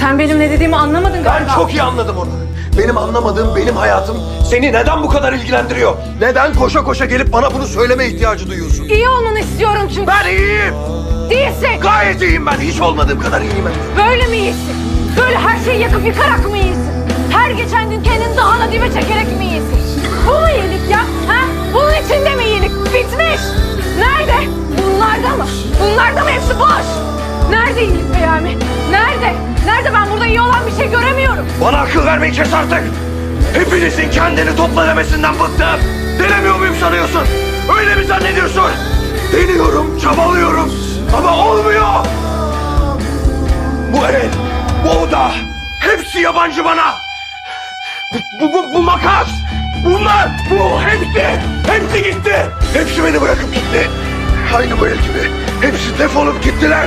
Sen benim ne dediğimi anlamadın Ben galiba. çok iyi anladım onu. Benim anlamadığım benim hayatım seni neden bu kadar ilgilendiriyor? Neden koşa koşa gelip bana bunu söyleme ihtiyacı duyuyorsun? İyi olmanı istiyorum çünkü. Ben iyiyim. Değilsin. Gayet iyiyim ben. Hiç olmadığım kadar iyiyim ben. Böyle mi iyisin? Böyle her şeyi yakıp yıkarak mı iyisin? Her geçen gün kendini dağına dibe çekerek Nerede? Ben burada iyi olan bir şey göremiyorum. Bana akıl vermeyi kes artık. Hepinizin kendini topla demesinden bıktım. Denemiyor muyum sanıyorsun? Öyle mi zannediyorsun? Deniyorum, çabalıyorum ama olmuyor. Bu el, bu oda, hepsi yabancı bana. Bu, bu, bu makas, bunlar, bu hepsi, hepsi gitti. Hepsi beni bırakıp gitti. Aynı bu el gibi. Hepsi defolup gittiler.